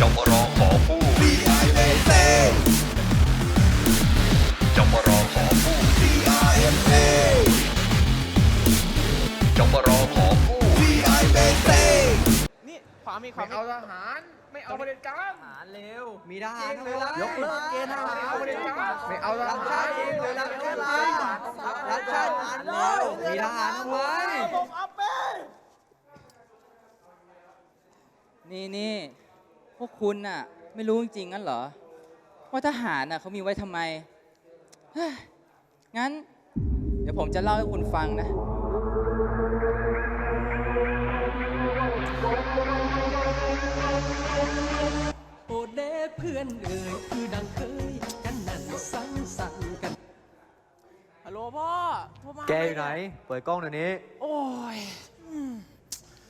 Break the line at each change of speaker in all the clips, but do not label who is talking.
จปรอขอผู้
BIMA
จปรอขอผู้
BIMA
จปรอขอผู้
BIMA
นี่ขวามีขวา
ไม่เอาทหาร ไม่เอาประเด็จการ
หารเร็ว
มีทหาร
เวลายกเลิกเกณฑ์ทหาร
ไม่เอาประเด็จการไม่เอาท
รัก
หา
ชารติเวลาเวลารักชาติหารเร็วมีทหารเอาไว้
นี่นี่พวกคุณน่ะ ไม่รู้จริงๆงั้นเหรอ ว่าทหารน่ะเขามีไว้ทำไมเฮ้ยงั้น เดี๋ยวผมจะเล่าให้คุณฟังนะ
โอเดเพื่อนเอ่ยคือดังเคยกันนั่นสังสรรค์กัน
ฮัลโหลพ่อพ่อมา
แกอยู่ไหน เปิดกล้องเดี๋ยวนี้
โอ้ย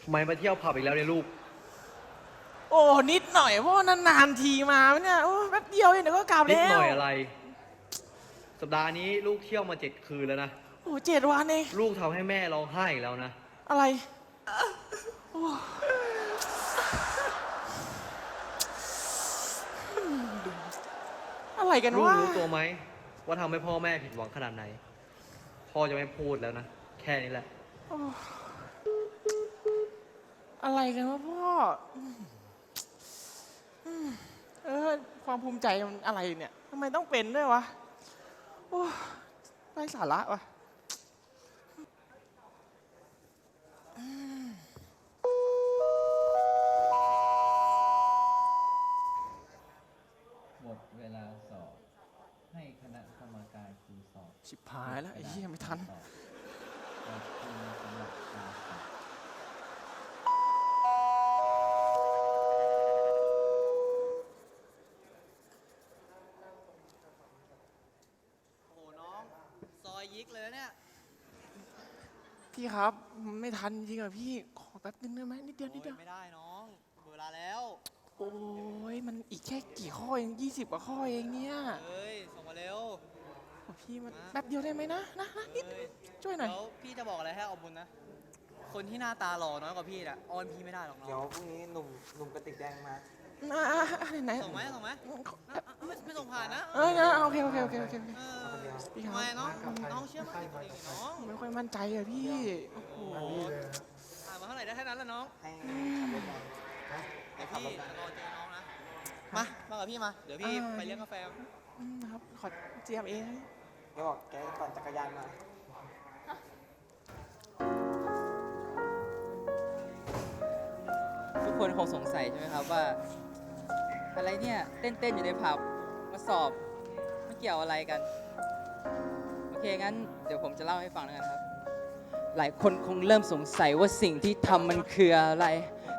ทำไมมาเที่ยวผับอีกแล้วเนี่ยลูก
โอ้นิดหน่อยพ่อนานๆทีมาเนี่ยโอ้แป๊บเดียวเองเดี๋ยวก็กลับ
นิด
แล้ว
หน่อยอะไร สัปดาห์นี้ลูกเที่ยวมาเจ็ดคืนแล้วนะ
โอ้เจ็ดวันเอง
ลูกทำให้แม่ร้องไห้อีกแล้วนะ
อะไรโอ้อะไรกัน
ลูก
วะ
รู้ตัวไหม ว่าทำให้พ่อแม่ผิดหวังขนาดไหน พ่อจะไม่พูดแล้วนะ แค่นี้แหละ
อะไรกันวะพ่ออืมอืม เออ ความภูมิใจมันอะไรเนี่ยทำไมต้องเป็นด้วยวะโอ้ไร้สาระวะ
ก
เล
ยเนี่ย
พี่ครับไม่ทันจริงเหรอพี่ขอแป๊บนึงได้ไหมนิดเดียวนิดเดียว
ไม่ได้น้องเวลาแล้ว
โอ้ยมันอีกแค่กี่ข้อเองยี่สิบกว่าข้อเองเนี่ย
เอ้ย ส่งมาเร็ว
โอ้พี่มันแป๊บเดียวได้ไหมนะนะนะนิด
เอ้ย
ช่วยหน่อย
เดี๋ยวพี่จะบอกอะไรให้เอาบุญนะ คนที่หน้าตาหล่อน้อยกว่าพี่น่ะออนพี่ไม่ได้หรอกน้อง
เดี๋ยวพรุ่งนี้หนุ่มหนุ่มกระติกแดงมา
อะอะอะไหนไหน
ส่งไหมส่งไหมนะอะไม่ไม่ส่งผ่านนะ
เอ้ยนะโอเคโอเคโอเคโอเคโอเค
เออ
พี่ครับ
ไมน้องน้องเชื่อมั่นในตัวเองดิน้อง
ไม่ค่อยมั่นใจอะพี่โอ้โห
โอ้โหอ่านมาเท่าไหร่ได้แค่นั้นแหละน้อง
ให้ขับรถมา
เดี๋ยวพี่รอเจอน้องนะมามากับพี่มาเดี๋ยวพี่ไปเลี้ยงกาแฟ
อืมครับขอเจียบเอง
แกบอกแกปั่นจักรยานมา
ทุกคนคงสงสัยใช่ไหมครับว่า อะไรเนี่ยเต้นๆอยู่ในผับมาสอบไม่เกี่ยวอะไรกัน เคงั้นเดี๋ยวผมจะเล่าให้ฟังแล้วกันครับ หลายคนคงเริ่มสงสัยว่าสิ่งที่ทำมันคืออะไร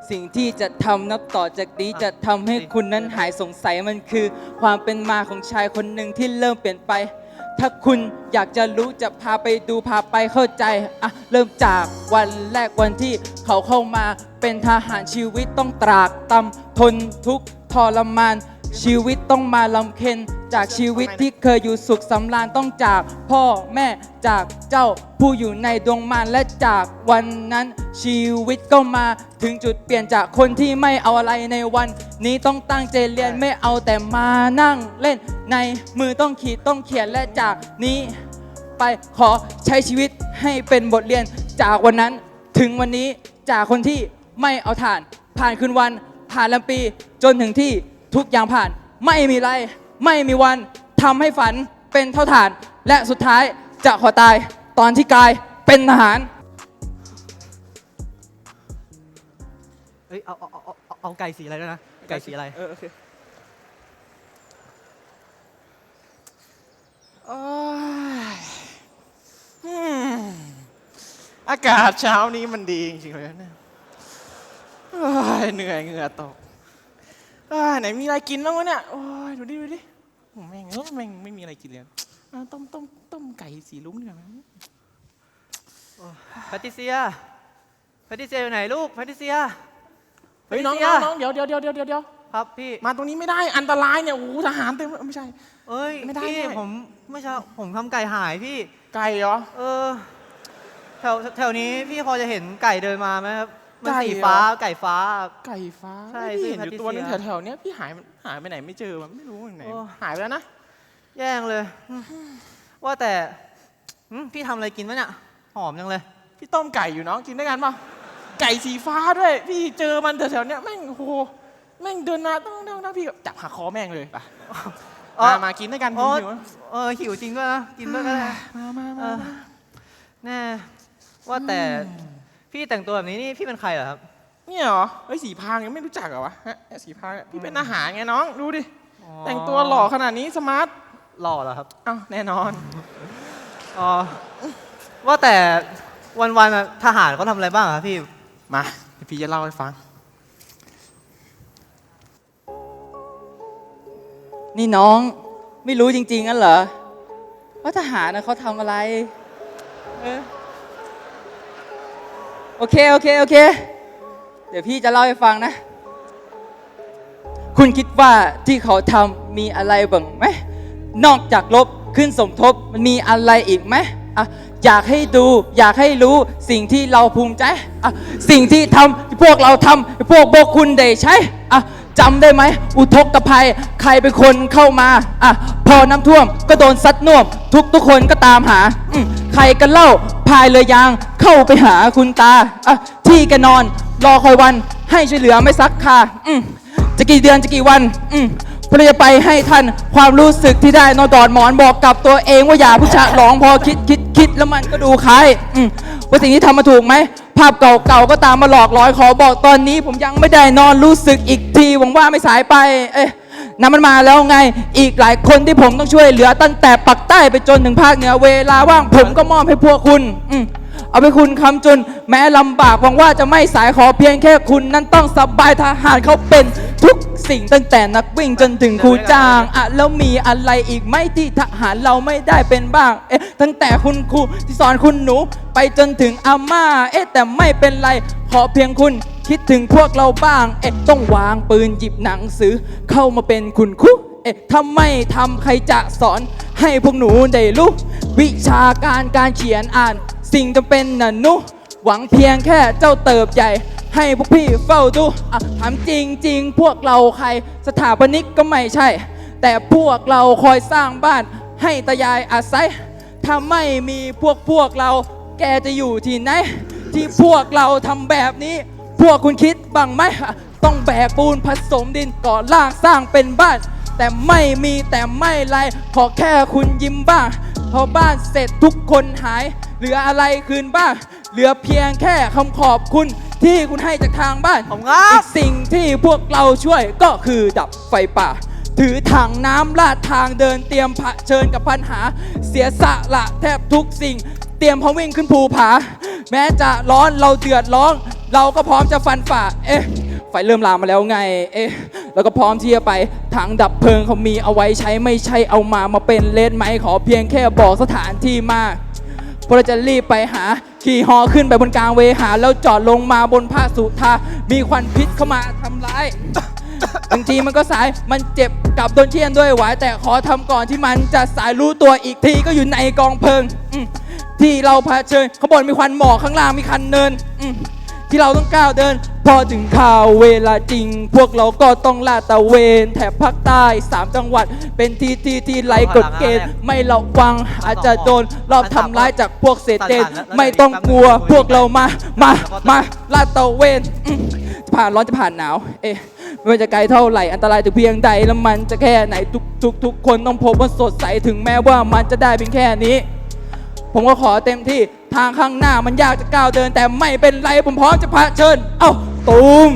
สิ่งที่จะทำนับต่อจากนี้จะทำให้คุณนั้นหายสงสัยมันคือ ความเป็นมาของชายคนหนึ่งที่เริ่มเปลี่ยนไป ถ้าคุณอยากจะรู้จะพาไปดูพาไปเข้าใจอะเริ่มจากวันแรกวันที่เขาเข้ามาเป็นทหารชีวิตต้องตรากตำทนทุกข์ทรมาน ชีวิตต้องมาลำเค็นจากชีวิตที่เคยอยู่สุขสำราญต้องจากพ่อแม่จากเจ้าผู้อยู่ในดวงมารและจากวันนั้นชีวิตก็มาถึงจุดเปลี่ยนจากคนที่ไม่เอาอะไรในวัน นี้ต้องตั้งใจเรียนไม่เอาแต่มานั่งเล่นในมือต้องขีดต้องเขียนและจากนี้ ไปขอใช้ชีวิตให้เป็นบทเรียนจากวันนั้นถึงวันนี้จากคนที่ไม่เอาฐาน ผ่านคืนวัน ผ่านลำปีจนถึงที่ ทุกอย่างผ่าน ไม่มีไร ไม่มีวันทำให้ฝันเป็นเท่าฐาน และสุดท้ายจะขอตายตอนที่กายเป็นทหาร
เอ้ยเอาเอาเอาเอาเอาไก่สีอะไรด้วยนะ ไก่สีอะไร
เออโอเคโอ้ยอืมอากาศเช้านี้มันดีจริงๆเลยนะเนี่ยโอ้ยเหนื่อยเหงื่อตกเอ้ยไหนมีอะไรกินบ้างวะเนี่ย โอ้ยดูดิดูดิโอ้แม่งเอ้ยแม่งไม่มีอะไรกินเลยอะต้มต้มต้มไก่สีลุ้งดีกว่าไหม
แพทริเซียแพทริเซียอยู่ไหนลูกแพทริเซีย
เฮ้ยน้อง
แพทริ
น้
ซี
องน้องเดี๋ยวเดี๋ยวเดี๋ยวเดี๋ยวเดี๋ยว
ครับพี่
มาตรงนี้ไม่ได้อันตรายเนี่ยโอ้โหทหารเต็มเลยไม่ใช่
เอ้ย
ไม่ได้
พี่
ไม่ได้
ผมเมื่อเช้าผมทำไก่หายพี่
ไก่เหรอ
เออแถวแถวนี้พี่พอจะเห็นไก่เดินมาไหมครับมัน
ไก่
สี
เหรอ
ฟ้าไก่ฟ้า
ไก่ฟ้า
ใช่
ไม่พี่เห็นอยู่
ชื่อ
ตัวนึง
Patricia
แถวๆเนี้ยพี่หายหายไปไหนไม่เจอมันไม่รู้อยู่ไหน
โอ้
หายไปแล้วนะ
แย่งเลย ว่าแต่อืมพี่ทำอะไรกินวะเนี่ยหอมจังเลย
พี่ต้มไก่อยู่น้องกินด้วยกันเปล่าไก่สีฟ้าด้วย พี่เจอมันแถวๆเนี้ยแม่งโอ้โหแม่งเดินมาต้องต้องต้องพี่จับหักคอแม่งเลยไป
อ๋อ
มามากินด้วยกัน
อ๋อ
หิวๆนะ
เออหิวจริงด้วยนะกินด้วยก็ได้
มามา
เอ
มา
อแน่ว่าแต่ พี่แต่งตัวแบบนี้นี่พี่เป็นใครเหรอครับ
เนี่ยเหรอเฮ้ยสีพรางยังไม่รู้จักเหรอวะฮะไอ้สีพรางเนี่ยพี่เป็นอาหารไงน้องดูดิ
อ๋อ
แต่งตัวหล่อขนาดนี้สมาร์ท
หล่อเหรอครับ
อ้าวแน่นอน
อ๋อ ว่าแต่วันๆอะทหารเขาทำอะไรบ้างครับพี่
มาเดี๋ยวพี่จะเล่าให้ฟัง
นี่น้องไม่รู้จริงๆงั้นเหรอว่าทหารนะเขาทำอะไร เออ โอเค โอเค โอเค เดี๋ยวพี่จะเล่าให้ฟังนะ คุณคิดว่าที่เขาทำมีอะไรบ้างไหม นอกจากลบขึ้นสมทบมันมีอะไรอีกไหมอะอยากให้ดูอยากให้รู้สิ่งที่เราภูมิใจอะสิ่งที่ทำที่พวกเราทำพวกพวกคุณได้ใช้อะจำได้ไหม อุทกภัย ใครเป็นคนเข้ามาอะพอน้ำท่วมก็โดนซัดน่วม ทุกทุกคนก็ตามหาอืมใครกันเล่าพายเรือยาง เข้าไปหาคุณตาอะที่แกนอน รอคอยวัน ให้ช่วยเหลือไม่ซักคาอืมจะกี่เดือนจะกี่วันอืมเพื่อจะไปให้ท่านความรู้สึกที่ได้นอนกอดหมอนบอกกับตัวเองว่าอย่าผู้ชะหลองพอคิดคิดคิดแล้วมันก็ดูคล้ายอืมว่าสิ่งที่ทำมาถูกไหม ภาพเก่าๆก็ตามมาหลอกหลอยขอบอกตอนนี้ ผมยังไม่ได้นอนรู้สึกอีกทีหวังว่าไม่สายไป เอ๊ะน้ำมันมาแล้วไง อีกหลายคนที่ผมต้องช่วยเหลือตั้งแต่ปักใต้ไปจนถึงภาคเหนือเวลาว่างผมก็มอบให้พวกคุณ อืม เอาไปคุณคำจนแม้ลำบากหวังว่าจะไม่สายขอเพียงแค่คุณนั้นต้องสบายทหารเขาเป็นทุกสิ่งตั้งแต่นักวิ่งจนถึงครูจ้างอะแล้วมีอะไรอีกไหมที่ทหารเราไม่ได้เป็นบ้าง เอ๊ะตั้งแต่คุณครูที่สอนคุณหนูไปจนถึงอาม่า เอ๊ะแต่ไม่เป็นไรขอเพียงคุณคิดถึงพวกเราบ้าง เอ๊ะต้องวางปืนหยิบหนังสือ เข้ามาเป็นคุณครูเอ๊ะถ้าไม่ทำใครจะสอนให้พวกหนูได้รู้วิชาการการเขียนอ่าน สิ่งจำเป็นน่ะหนุ หวังเพียงแค่เจ้าเติบใหญ่ ให้พวกพี่เฝ้าดูอะถามจริงจริงพวกเราใครสถาปนิกก็ไม่ใช่ แต่พวกเราคอยสร้างบ้านให้ตายายอาศัยถ้าไม่มีพวกพวกเราแกจะอยู่ที่ไหน ที่พวกเราทำแบบนี้ พวกคุณคิดบ้างไหมต้องแบกปูนผสมดินก่อล่างสร้างเป็นบ้าน แต่ไม่มีแต่ไม่ไรขอแค่คุณยิ้มบ้างพอบ้านเสร็จทุกคนหาย ลืออะไรคืนบ้าง เหลือเพียงแค่คำขอบคุณที่คุณให้จากทางบ้าน
ขอบคุณครับ
อีกสิ่งที่พวกเราช่วยก็คือดับไฟป่า ถือถังน้ำลาดทางเดินเตรียมเผชิญกับปัญหา เสียสละแทบทุกสิ่ง เตรียมพร้อมวิ่งขึ้นภูผา แม้จะร้อนเราเดือดร้อน เราก็พร้อมจะฟันฝ่า เอ๊ะ ไฟเริ่มลามมาแล้วไง เอ๊ะ แล้วก็พร้อมที่จะไป ถังดับเพลิงเขามีเอาไว้ใช้ไม่ใช่เอามามาเป็นเลนไหมขอเพียงแค่บอกสถานที่มา พวกเราจะรีบไปหาขี่ฮอขึ้นไปบนกลางเวหา แล้วจอดลงมาบนผ้าสุธามีควันพิษเข้ามาทำร้ายบางทีมันก็สายมันเจ็บกับโดนเชียนด้วยหวายแต่ขอทำก่อนที่มันจะสายรู้ตัวอีกทีก็อยู่ในกองเพลิงที่เราเผชิญข้างบนมีควันหมอกข้างล่างมีคันเนินที่เราต้องก้าวเดิน พอถึงข่าวเวลาจริง พวกเราก็ต้องลาดตระเวนแถบภาคใต้สามจังหวัด เป็นที่ที่ที่ไร้กฎเกณฑ์ไม่ระวังอาจจะโดนรอบทำร้ายจากพวกเศษเดนไม่ต้องกลัวพวกเรามามามาลาดตระเวนอืมจะผ่านร้อนจะผ่านหนาว เอ๊ะไม่ว่าจะไกลเท่าไหร่อันตรายถึงเพียงใดแล้วมันจะแค่ไหนทุกทุกทุกคนต้องพบว่าสดใสถึงแม้ว่ามันจะได้เพียงแค่นี้ ผมก็ขอเต็มที่ทางข้างหน้ามันยากจะก้าวเดิน แต่ไม่เป็นไรผมพร้อมจะพาเชิญ เอ้า ตูม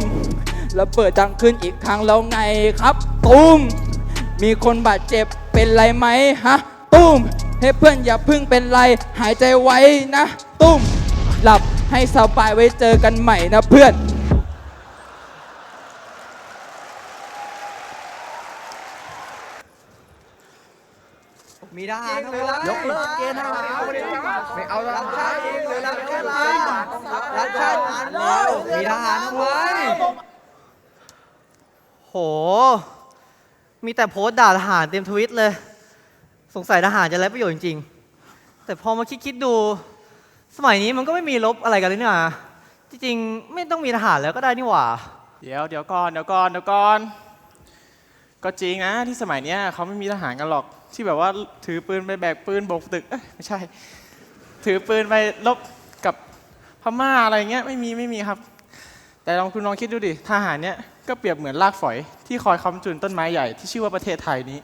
แล้วเปิดดังขึ้นอีกครั้งแล้วไงครับ ตูมมีคนบาดเจ็บเป็นไรไหมฮะ ตูมให้เพื่อนอย่าพึ่งเป็นไรหายใจไว้นะ ตุ้มหลับให้สบายไว้เจอกันใหม่นะเพื่อน
มีทหารทั้งหมดยกเลิกเกณฑ์ทหาร
ไม่เอาละชาติหรือรับแค่ลารับชาติ
มีทหารทั้งหมดโห มีแต่โพสต์ด่าทหารเต็มทวิตเลย สงสัยทหารจะไร้ประโยชน์จริงๆ แต่พอมาคิดคิดๆดู สมัยนี้มันก็ไม่มีลบอะไรกันเลยเนี่ยจริงๆ ไม่ต้องมีทหารแล้วก็ได้นี่หว่า
เดี๋ยวเดี๋ยวก่อนเดี๋ยวก่อนเดี๋ยวก่อน ก็จริงนะที่สมัยเนี้ยเขาไม่มีทหารกันหรอก ที่แบบว่าถือปืนไปแบกปืนบกตึกเอ้ยไม่ใช่ ถือปืนไปลบกับพม่าอะไรเงี้ยไม่มีไม่มีครับ แต่ลองคุณลองคิดดูดิทหารเนี้ยก็เปรียบเหมือนรากฝอย ที่คอยค้ำจุนต้นไม้ใหญ่ที่ชื่อว่าประเทศไทยนี้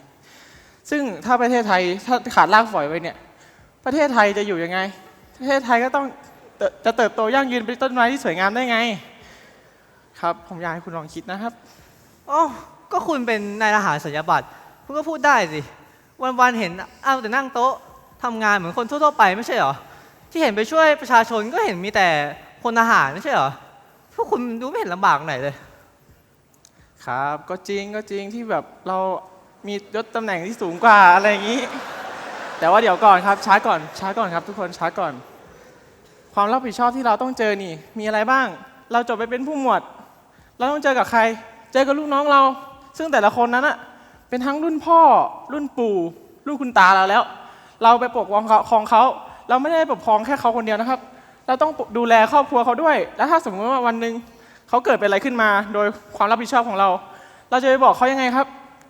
ซึ่งถ้าประเทศไทยถ้าขาดรากฝอยไปเนี่ยประเทศไทยจะอยู่ยังไง ประเทศไทยก็ต้องจะเติบโตยั่งยืนเป็นต้นไม้ที่สวยงามได้ไง ครับ ผมอยากให้คุณลองคิดนะครับ
อ๋อก็คุณเป็นนายทหารสัญญาบัตรคุณก็พูดได้สิ วันๆเห็นเอาแต่นั่งโต๊ะทำงานเหมือนคนทั่วๆไปไม่ใช่หรอที่เห็นไปช่วยประชาชนก็เห็นมีแต่พลทหารไม่ใช่หรอพวกคุณดูไม่เห็นลำบากไหนเลย
ครับก็จริงก็จริงที่แบบเรามียศตำแหน่งที่สูงกว่าอะไรอย่างนี้ แต่ว่าเดี๋ยวก่อนครับช้าก่อนช้าก่อนครับ ทุกคนช้าก่อน ความรับผิดชอบที่เราต้องเจอนี่ มีอะไรบ้าง เราจบไปเป็นผู้หมวด เราต้องเจอกับใคร เจอกับลูกน้องเรา ซึ่งแต่ละคนนั้นอะ เป็นทั้งรุ่นพ่อ รุ่นปู่รุ่นคุณตาเราแล้ว เราไปปกป้องเขาของเขา เราไม่ได้ปกครองแค่เขาคนเดียวนะครับ เราต้องดูแลครอบครัวเขาด้วย แล้วถ้าสมมติว่าวันหนึ่งเขาเกิดเป็นอะไรขึ้นมา โดยความรับผิดชอบของเรา เราจะไปบอกเขายังไงครับ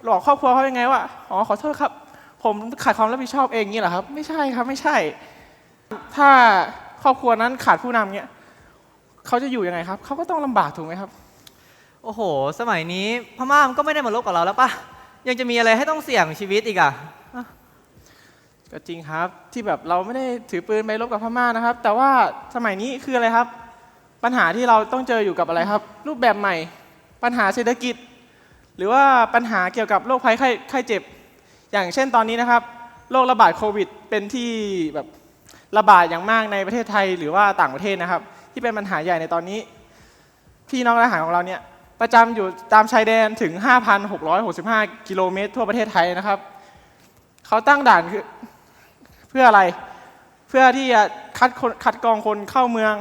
บอกครอบครัวเขายังไงว่าอ๋อขอโทษครับ ผมขาดความรับผิดชอบเองนี่เหรอครับ ไม่ใช่ครับไม่ใช่ ถ้าครอบครัวนั้นขาดผู้นำเนี่ยเขาจะอยู่ยังไงครับเขาก็ต้องลำบากถูกไหมครับ
โอ้โห สมัยนี้พม่ามันก็ไม่ได้มาลบกับเราแล้วปะ ยังจะมีอะไรให้ต้องเสี่ยงชีวิตอีกอะ
ก็จริงครับที่แบบเราไม่ได้ถือปืนไปรบกับพม่านะครับ แต่ว่าสมัยนี้คืออะไรครับ ปัญหาที่เราต้องเจออยู่กับอะไรครับ รูปแบบใหม่ ปัญหาเศรษฐกิจ หรือว่าปัญหาเกี่ยวกับโรคภัยไข้ไข้เจ็บ อย่างเช่นตอนนี้นะครับโรคระบาดโควิด เป็นที่แบบระบาดอย่างมากในประเทศไทยหรือว่าต่างประเทศนะครับ ที่เป็นปัญหาใหญ่ในตอนนี้ พี่น้องทหารของเราเนี่ย ประจำอยู่ตามชายแดนถึง 5,665 กิโลเมตรทั่วประเทศไทยนะครับ เขาตั้งด่านเพื่ออะไร เพื่อที่จะคัดคัดกรองคนเข้าเมือง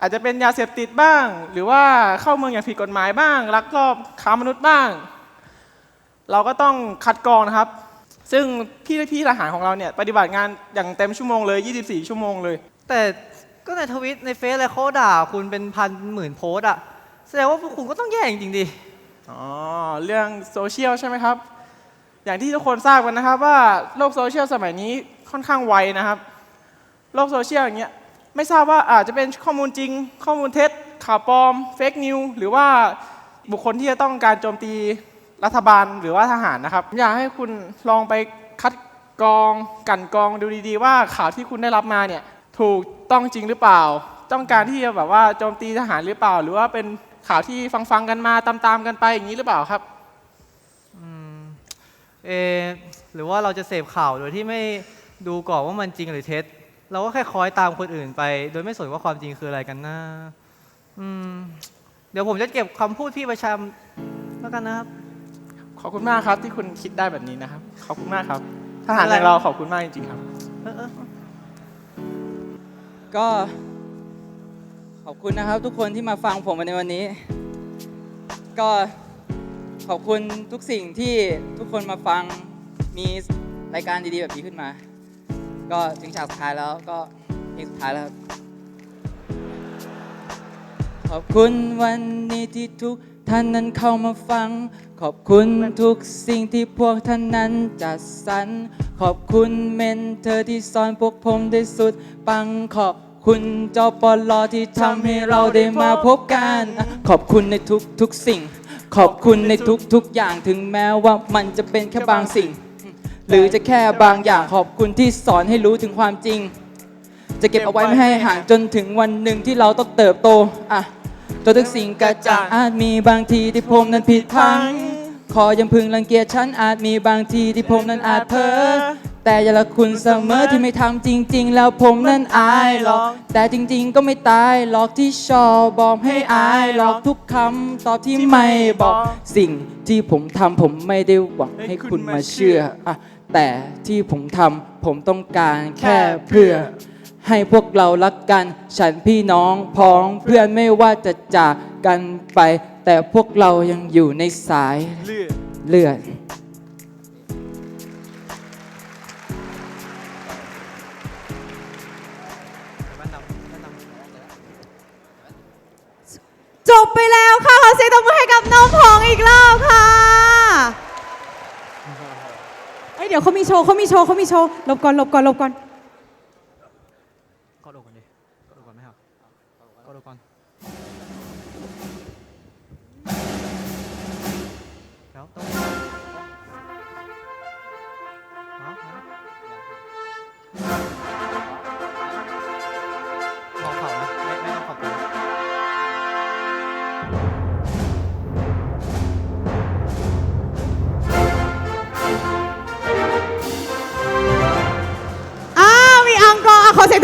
อาจจะเป็นยาเสพติดบ้าง หรือว่าเข้าเมืองอย่างผิดกฎหมายบ้างลักลอบค้ามนุษย์บ้าง เราก็ต้องคัดกรองนะครับ ซึ่งพี่พี่ทหารของเราเนี่ยปฏิบัติงานอย่างเต็มชั่วโมงเลย 24 ชั่วโมงเลย
แต่ก็ในทวิตในเฟซอะไรเขาด่าคุณเป็นพันหมื่นโพสอะ ดงว่าพวกคุณก็ต้องแย่จริงๆดิ
อ๋อเรื่องโซเชียลใช่ไหมครับ อย่างที่ทุกคนทราบกันนะครับว่าโลกโซเชียลสมัยนี้ค่อนข้างไวนะครับ โลกโซเชียลอย่างเงี้ยไม่ทราบว่าอาจจะเป็นข้อมูลจริง ข้อมูลเท็จ ข่าวปลอม เฟกนิวหรือว่าบุคคลที่จะต้องการโจมตีรัฐบาลหรือว่าทหารนะครับ อยากให้คุณลองไปคัดกรองกันกรองดูดีๆ ว่าข่าวที่คุณได้รับมาเนี่ยถูกต้องจริงหรือเปล่า ต้องการที่จะแบบว่าโจมตีทหารหรือเปล่า หรือว่าเป็น ข่าวที่ฟังๆกันมาตามๆกันไปอย่างนี้หรือเปล่าครับ
เอะหรือว่าเราจะเสพข่าวโดยที่ไม่ดูก่อนว่ามันจริงหรือเท็จ เราก็แค่คอยตามคนอื่นไป โดยไม่สนว่าความจริงคืออะไรกันนะอืมเดี๋ยวผมจะเก็บคำพูดพี่ประชามแล้วกันนะครับ
ขอบคุณมากครับที่คุณคิดได้แบบนี้นะครับ ขอบคุณมากครับทหารอย่างเราขอบคุณมากจริงๆครับ
เออเออ
ก็ ขอบคุณนะครับทุกคนที่มาฟังผมในวันนี้ ก็ขอบคุณทุกสิ่งที่ทุกคนมาฟังมีรายการดีๆแบบนี้ขึ้นมา ก็ถึงฉากสุดท้ายแล้วก็เพลงสุดท้ายแล้วขอบคุณวันนี้ที่ทุกท่านนั้นเข้ามาฟัง ขอบคุณทุกสิ่งที่พวกท่านนั้นจัดสรรขอบคุณเมนเทอที่สอนพวกผมได้สุด ปังขอบ คุณเจอปลอที่ทำให้เราได้มาพบกัน ขอบคุณในทุกทุกๆสิ่ง ขอบคุณในทุกทุกๆอย่างถึงแม้ว่ามันจะเป็นแค่บางสิ่ง หรือจะแค่บางอย่างขอบคุณที่สอนให้รู้ถึงความจริง จะเก็บเอาไว้ไม่ให้ห่างจนถึงวันหนึ่งที่เราต้องเติบโตอะตัวทุกสิ่งกระจ่างอาจมีบางทีที่ผมนั้นผิดพลังขอยังพึงรังเกียจฉันอาจมีบางทีที่ผมนั้นอาจเพ้อ แต่อย่าละคุณเสมอที่ไม่ทำจริง ๆ แล้วผมนั้นอายหรอก แต่จริง ๆ ก็ไม่ตายหรอกที่ชอบบอกให้อายหรอกทุกคำตอบที่ไม่บอกสิ่งที่ผมทำผมไม่ได้หวังให้คุณมาเชื่ออะแต่ที่ผมทำผมต้องการแค่เพื่อ ให้พวกเรารักกัน ฉันพี่น้องพ้องเพื่อนไม่ว่าจะจากกันไป แต่พวกเรายังอยู่ในสายเลือด
เสียงตบมือให้กับน้
องพองอีกรอบค่ะเอ้ยเดี๋ยวเขามีโชว์เขามีโชว์เขามีโชว์หลบก่
อนหลบก่อนหลบก่อน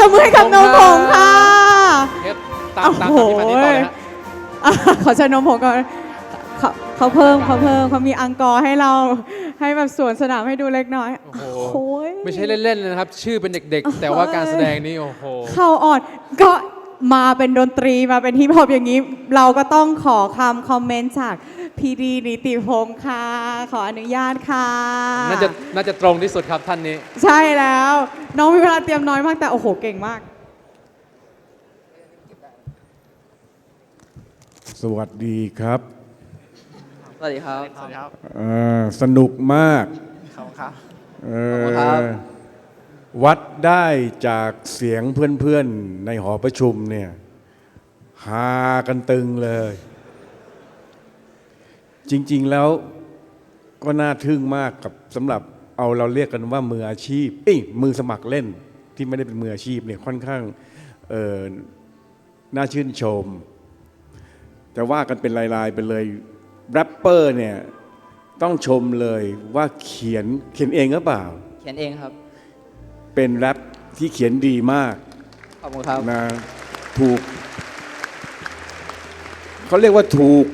ตบมือให้กับนมผงค่ะ
ตามตามที่มาที่ต่อเลยฮะ
อะขอเชิญนมผงก่อนเขาเขาเพิ่มเขาเพิ่มเขามีอังกอร์ให้เราให้แบบสวนสนามให้ดูเล็กน้อย
โอ้โห
โอ้ย
ไม่ใช่เล่นๆเลยนะครับ ชื่อเป็นเด็กๆ แต่ว่าการแสดงนี่โอ้โห
เข่าอ่อนก็ มาเป็นดนตรีมาเป็นฮิปฮอปอย่างนี้ เราก็ต้องขอคำคอมเมนต์จากพีดีนิติพงศ์ค่ะ ขออนุญาตค่ะ
น่าจะน่าจะตรงที่สุดครับท่านนี้
ใช่แล้ว น้องมีเวลาเตรียมน้อยมากแต่โอ้โหเก่งมาก
สวัสดีครับ
สวัสดีครับ
สวัสดีครับ
เอ่อสนุกมาก
ขอบคุณครับ
เอ
ขอบคุณครับ
อ วัดได้จากเสียงเพื่อนๆ ในหอประชุมเนี่ยฮากันตึงเลย จริงๆแล้วก็น่าทึ่งมากกับสำหรับเอาเราเรียกกันว่ามืออาชีพเอ้ยมือสมัครเล่นที่ไม่ได้เป็นมืออาชีพเนี่ยค่อนข้างเออน่าชื่นชม แต่ว่ากันเป็นลายๆไปเลยแรปเปอร์เนี่ยต้องชมเลยว่าเขียนเขียนเองหรือเปล่า
เขียนเองครับ
เป็นแรปที่เขียนดีมาก
ขอบคุณครับ
นะถูกเขาเรียกว่าถูก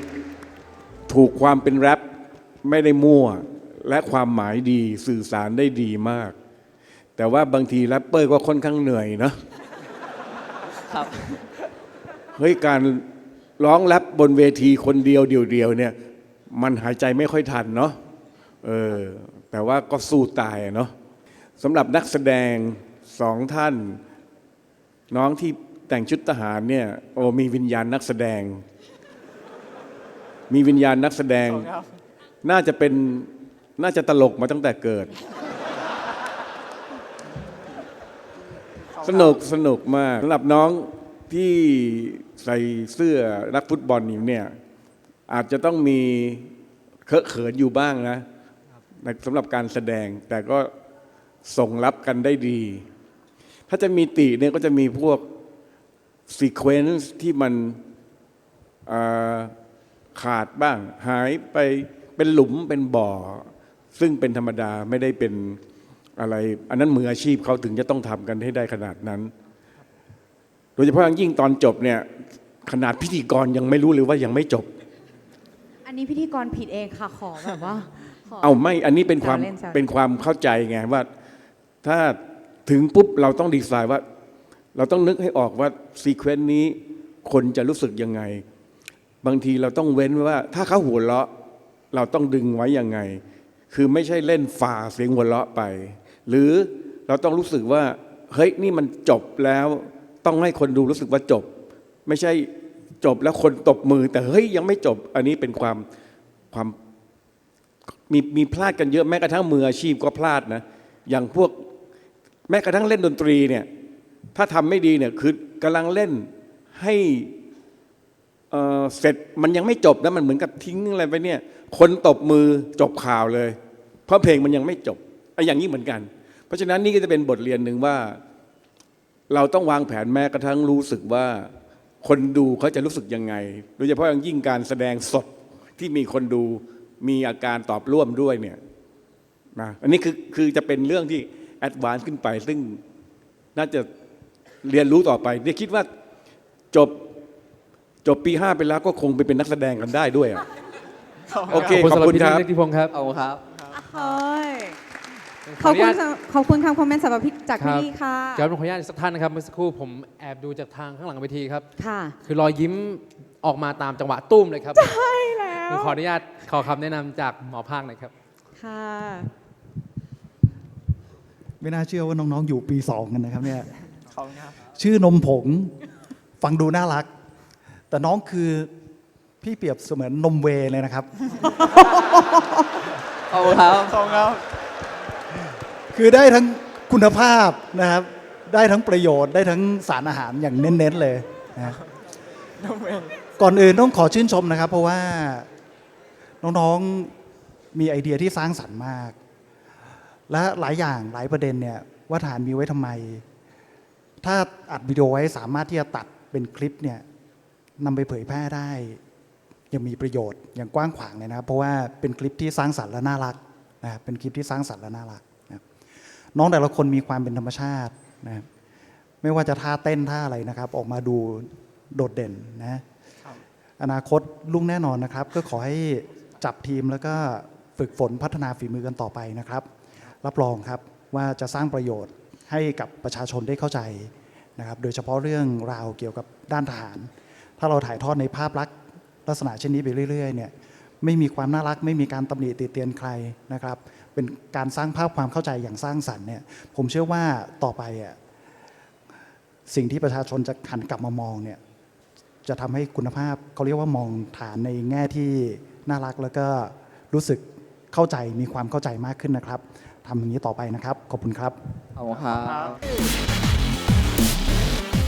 ถูกความเป็นแรปไม่ได้มั่ว และความหมายดีสื่อสารได้ดีมาก แต่ว่าบางทีแรปเปอร์ก็ค่อนข้างเหนื่อยนะ
ครับ
เฮ้ยการร้องแรปบนเวทีคนเดียวเดียวๆเนี่ย มันหายใจไม่ค่อยทันเนาะเออแต่ว่าก็สู้ตายอะเนาะ สำหรับนักแสดงสองท่าน น้องที่แต่งชุดทหารเนี่ยโอ้มีวิญญาณนักแสดง มีวิญญาณนักแสดง น่าจะเป็นน่าจะตลกมาตั้งแต่เกิด สนุกสนุกมากสำหรับน้องที่ใส่เสื้อนักฟุตบอลอยู่เนี่ยอาจจะต้องมีเคอะเขินอยู่บ้างนะสำหรับการแสดงแต่ก็ ส่งรับกันได้ดี ถ้าจะมีติเนี่ยก็จะมีพวกซีเควนซ์ที่มันเอ่อขาดบ้าง หายไปเป็นหลุมเป็นบ่อ ซึ่งเป็นธรรมดาไม่ได้เป็นอะไร อันนั้นมืออาชีพเขาถึงจะต้องทำกันให้ได้ขนาดนั้น โดยเฉพาะอย่างยิ่งตอนจบเนี่ยขนาดพิธีกรยังไม่รู้เลยว่ายังไม่จบ
อันนี้พิธีกรผิดเองค่ะขอแบบว่าข
เอาไม่ อันนี้เป็นความ
แซวเล่นแซวเล่น
เป็นความเข้าใจไงว่า ถ้าถึงปุ๊บเราต้องดีไซน์ว่า เราต้องนึกให้ออกว่าซีเควนต์นี้คนจะรู้สึกยังไง บางทีเราต้องเว้นว้ว่าถ้าเขาหัวเราะเราต้องดึงไว้ยังไง คือไม่ใช่เล่นฝ่าเสียงหัวเราะไป หรือเราต้องรู้สึกว่าเฮ้ยนี่มันจบแล้วต้องให้คนดูรู้สึกว่าจบ ไม่ใช่จบแล้วคนตบมือ แต่เฮ้ยยังไม่จบ อันนี้เป็นความความมีมีพลาดกันเยอะแม้กระทั่งมืออาชีพก็พลาดนะอย่างพวก แม้กระทั่งเล่นดนตรีเนี่ยถ้าทำไม่ดีเนี่ยคือกำลังเล่นให้เเสร็จมันยังไม่จบนะมันเหมือนกับทิ้งอะไรไปเนี่ย คนตบมือจบข่าวเลย เพราะเพลงมันยังไม่จบไอ้อย่างนี้เหมือนกัน เพราะฉะนั้นนี่ก็จะเป็นบทเรียนหนึ่งว่า เราต้องวางแผนแม้กระทั่งรู้สึกว่า คนดูเขาจะรู้สึกยังไง โดยเฉพาะอย่างยิ่งการแสดงสดที่มีคนดูมีอาการตอบร่วมด้วยเนี่ยนะอันนี้คือคือจะเป็นเรื่องที่ ดวานซ์ขึ้นไป ซึ่งน่าจะเรียนรู้ต่อไปเนี่ยคิดว่าจบจบปีห้าไปแล้วก็คงไปเป็นนักแสดงกันได้ด้วยอะโอเค
ขอบ
ขอบ
คุ
คุณณ
สำห
ค
รับ
รับ
พี่นิติพงศ์ครับ
ขอบคุณครับ
เฮ้ย
ข
ข
อ
อ
อบนุ
คุ
ญา
ณ
ต
สำขอบคุณคำคอมเมนต์สำหรับพี่จาก
ครั
พี่
บ
ลี่ค่ะ
เดี๋ยวผมขออนุญาตอีกสักท่านนะครับ เมื่อสักครู่ผมแอบดูจากทางข้างหลังเวทีครับ
ค่ะ
คือรอยยิ้มออกมาตามจังหวะตุ้มเลยครับ
ใช่แล้ว
ผมขออนุญาตขอคำแนะนำจากหมอภาคหน่อยครับ
ค่ะ
ไม่น่าเชื่อว่าน้องๆ อยู่ปีสองกันนะครับเนี่ย
ขอบคุณครับ
ชื่อนมผง ฟังดูน่ารัก แต่น้องคือพี่เปรียบเสมือนนมเวย์เลยนะครับ
ขอบคุณครับ
ขอบคุณครับ
คือได้ทั้งคุณภาพนะครับ ได้ทั้งประโยชน์ได้ทั้งสารอาหารอย่างเน้นๆเลยนะก่อนอื่นต้องขอชื่นชมนะครับ เพราะว่าน้องๆมีไอเดียที่สร้างสรรค์มาก และหลายอย่างหลายประเด็นเนี่ยว่าฐานมีไว้ทำไม ถ้าอัดวิดีโอไว้สามารถที่จะตัดเป็นคลิปเนี่ยนำไปเผยแพร่ได้ ยังมีประโยชน์อย่างกว้างขวางเลยนะครับเพราะว่าเป็นคลิปที่สร้างสรรค์และน่ารักนะครับเป็นคลิปที่สร้างสรรค์และน่ารักนะน้องแต่ละคนมีความเป็นธรรมชาตินะครับไม่ว่าจะท่าเต้นท่าอะไรนะครับ ออกมาดูโดดเด่นนะอนาคตลุ่งแน่นอนนะครับ ก็ขอให้จับทีมแล้วก็ฝึกฝนพัฒนาฝีมือกันต่อไปนะครับ รับรองครับว่าจะสร้างประโยชน์ให้กับประชาชนได้เข้าใจนะครับโดยเฉพาะเรื่องราวเกี่ยวกับด้านทหาร ถ้าเราถ่ายทอดในภาพลักษณ์ลักษณะเช่นนี้ไปเรื่อยๆเนี่ยไม่มีความน่ารักไม่มีการตำหนิติเตียนใครนะครับ เป็นการสร้างภาพความเข้าใจอย่างสร้างสรรค์เนี่ยผมเชื่อว่าต่อไปอะสิ่งที่ประชาชนจะหันกลับมามองเนี่ยจะทำให้คุณภาพเขาเรียกว่ามองฐานในแง่ที่น่ารักแล้วก็รู้สึกเข้าใจมีความเข้าใจมากขึ้นนะครับ ทำอย่างนี้ต่อไปนะครับ ขอบคุณครับ
เอาครับ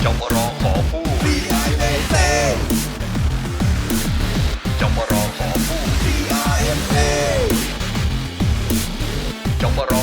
จมรอ
ขอผู้ดีไอเมเซ่จมรอขอผู้ดี
ไอเอ็มเอจมรอ